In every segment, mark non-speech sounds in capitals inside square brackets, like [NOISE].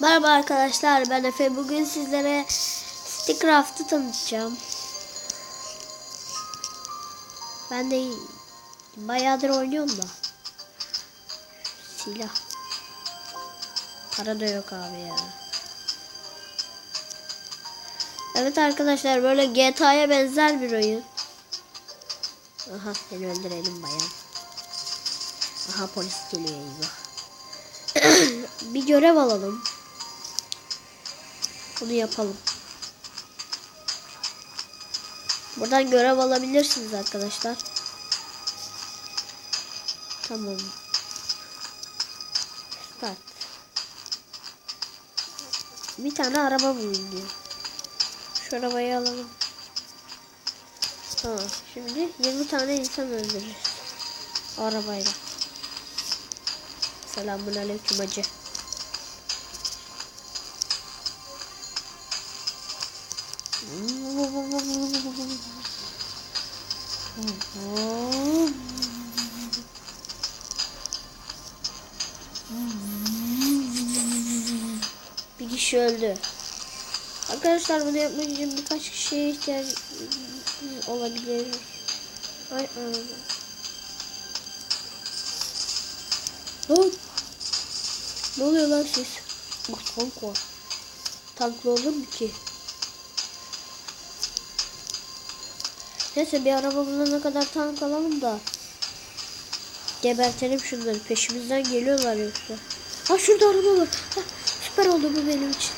Merhaba arkadaşlar ben Efe. Bugün sizlere Stickcraft'ı tanıtacağım. Ben de bayağıdır oynuyorum da. Silah. Para da yok abi ya. Evet arkadaşlar böyle GTA'ya benzer bir oyun. Aha seni öldürelim bayan. Aha polis geliyor eyvah. [COUGHS] bir görev alalım. Bunu yapalım. Buradan görev alabilirsiniz arkadaşlar. Tamam. Start. Bir tane araba bulun diyor. Şu arabayı alalım. Tamam. Şimdi 20 tane insan öldürürüz. Arabayla. Selamun aleyküm hacı. Bir kişi öldü. Arkadaşlar bunu yapmak için birkaç kişiye ihtiyaç olabilir. Ay anam. Ne oluyor lan siz? Bak tank var. Tanklı olur mu ki? Neyse bir araba bulana kadar tank alalım da. Gebertelim şunları. Peşimizden geliyorlar yoksa. Ha şurada araba var. Ha, süper oldu bu benim için.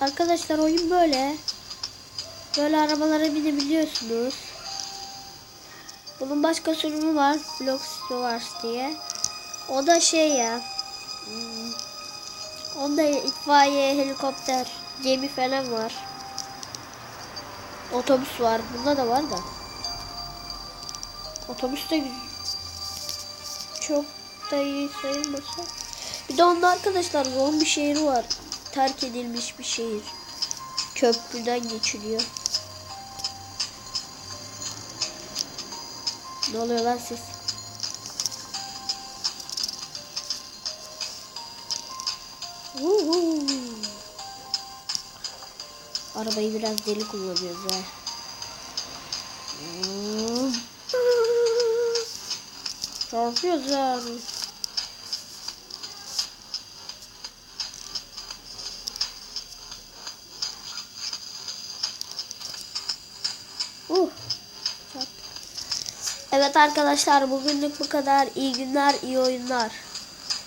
Arkadaşlar oyun böyle. Böyle arabalara binebiliyorsunuz. Bunun başka sürümü var. Block Wars diye. O da şey ya. hmm, Onda itfaiye, helikopter, gemi falan var. Otobüs var. Bunda da var da. Otobüs de çok da iyi sayılmasa. Bir de onda arkadaşlar zombi şehri var. Terk edilmiş bir şehir. Köprüden geçiliyor. Ne oluyor lan siz? Uhu. Arabayı biraz deli kullanıyoruz ha. Çarpıyoruz yani. Uh. Evet arkadaşlar bugünlük bu kadar. İyi günler, iyi oyunlar.